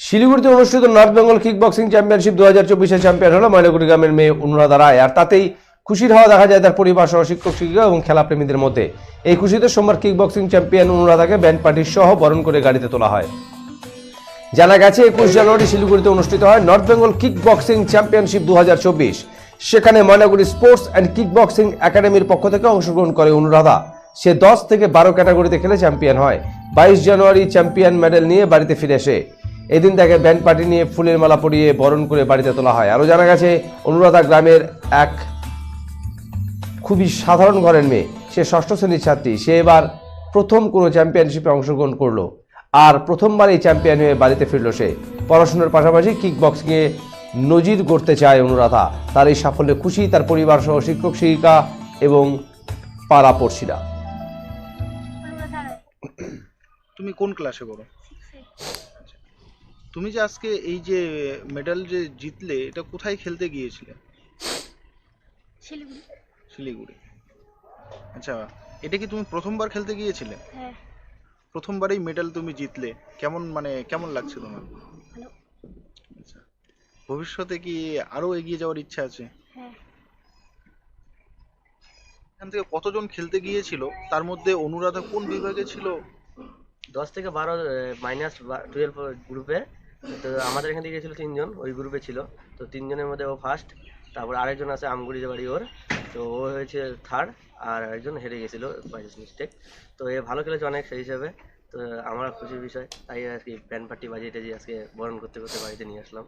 শিলিগুড়িতে অনুষ্ঠিত north Bengal kick boxing championship দু হাজার চব্বিশে চ্যাম্পিয়ন হলো ময়নাগুড়ি গ্রামের মেয়ে অনুরাধা রায়। আর তাতেই খুশির হওয়া দেখা যায় তার পরিবার সহ শিক্ষক, শিক্ষিকা এবং খেলাপ্রেমীদের মধ্যে। এই খুশিতে সোমবার কিক বক্সিং চ্যাম্পিয়ন অনুরাধাকে ব্যান্ড পার্টির সহ বরণ করে গাড়িতে তোলা হয়। জানা গেছে, একুশ জানুয়ারি শিলিগুড়িতে অনুষ্ঠিত হয় north Bengal kick boxing championship দু হাজার চব্বিশ। সেখানে Maynaguri sports and kick boxing একাডেমির পক্ষ থেকে অংশগ্রহণ করে অনুরাধা। সে দশ থেকে বারো ক্যাটাগরিতে খেলে চ্যাম্পিয়ন হয়। বাইশ জানুয়ারি চ্যাম্পিয়ন মেডেল নিয়ে বাড়িতে ফিরে আসে। এদিন তাকে ব্যান্ড পার্টি নিয়ে ফুলের মালা পরিয়ে বরণ করে বাড়িতে তোলা হয়। আরও জানা গেছে অনুরাধা গ্রামের এক খুবই সাধারণ ঘরের মেয়ে সে ষষ্ঠ শ্রেণির ছাত্রী সে এবার প্রথম কোনো চ্যাম্পিয়নশিপে অংশগ্রহণ করল আর প্রথমবার এই চ্যাম্পিয়ন হয়ে বাড়িতে ফিরল সে। পড়াশোনার পাশাপাশি কিক বক্সিংয়ে নজির গড়তে চায় অনুরাধা। তার এই সাফল্যে খুশি তার পরিবার সহ শিক্ষক শিক্ষিকা এবং পাড়াপড়শিরা। তুমি কোন ক্লাসে পড়ো। তুমি যে আজকে এই যে মেডেল যে জিতলে এটা কোথায় খেলতে গিয়েছিলে? শিলিগুড়ি। শিলিগুড়ি। আচ্ছা এটা কি তুমি প্রথমবার খেলতে গিয়েছিলে? হ্যাঁ। প্রথমবারই মেডেল তুমি জিতলে। কেমন মানে কেমন লাগছে তোমার? আচ্ছা ভবিষ্যতে কি আরও এগিয়ে যাওয়ার ইচ্ছা আছে? হ্যাঁ। এখান থেকে কতজন খেলতে গিয়েছিল? তার মধ্যে অনুরাধা কোন বিভাগে ছিল? দশ থেকে বারো মাইনাস টুয়েলভ গ্রুপে তো আমাদের এখান থেকে গেছিল তিনজন, ওই গ্রুপে ছিল। তো তিনজনের মধ্যে ও ফার্স্ট তারপর আরেকজন আছে আমগুড়ি বাড়ি ওর। তো ও হয়েছে থার্ড আর একজন হেরে গেছিল বাইশ মিস্টেক তো এ ভালো খেলেছে অনেক সেই হিসাবে। তো আমার খুশির বিষয়, তাই আর কি ব্যান্ড পার্টি বাজিয়ে টাজিয়ে আজকে বরণ করতে করতে বাড়িতে নিয়ে আসলাম।